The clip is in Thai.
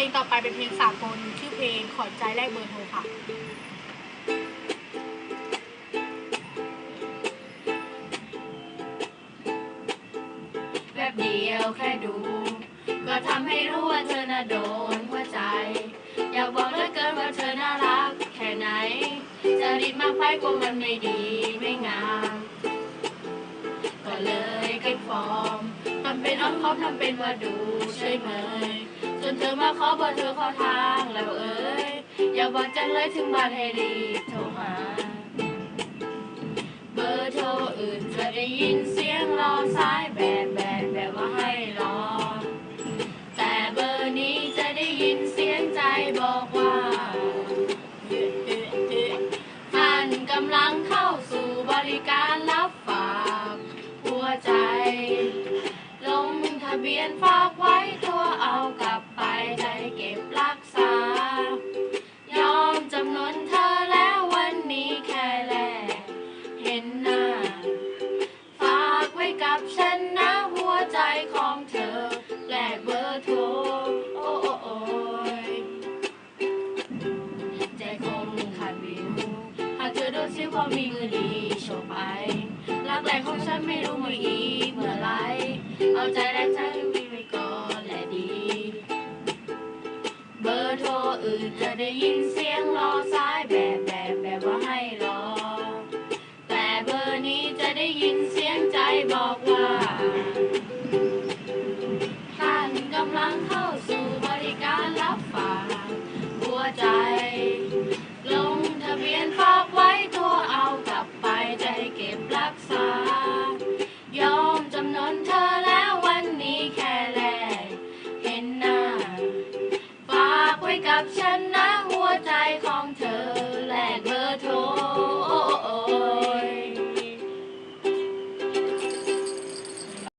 ลงต่อไปเป็นเพลงสากลชื่อเพลงขอใจแลกเบอร์โทรค่ะแป๊บเดียวแค่ดู ก็ทำให้รู้ว่าเธอน่ะโดนหัวใจ อยากบอกเหลือเกินว่าเธอน่ารักแค่ไหนจะรีบมากไปกลัวมันไม่ดีไม่งาม ก็เลยเก็บฟอร์มทำเป็นอ้อมคอมทำเป็นว่าดูใช่ไหม นเธอมาขอเบอร์เธอเข้าทางแล้วเอ้ยอย่าบอกจังเลยถึงบ้านให้รีบโทรหา เบอร์โทรอื่นจะได้ยินเสียงรอสายแบบแบบแบบว่าให้รอ แต่เบอร์นี้จะได้ยินเสียงใจบอกว่าท่านกำลัง วียนฝากไว้ตัวเอากลับไปใจเก็บรักษา ยอมจำนนเธอแล้ววันนี้แค่แลกเห็นหน้า ฝากไว้กับฉันนะหัวใจของเธอแลกเบอร์โทรโอ้โอ้โอ้ยใจคงขาดวิวหากเธอโดนเสียความมีมือดีโชว์ไปรักแรกของฉันไม่รู้เมื่ออีเมื่อไร เอาใจแรกใจ ร์โทรอื่นจะได้ยินเสียงรอสายแบบแบบแบบว่าให้รอ แต่เบอร์นี้จะได้ยินเสียงใจบอกว่าท่านกำลังเข้าสู่บริการรับฝากหัวใจ ฉันนะหัวใจของ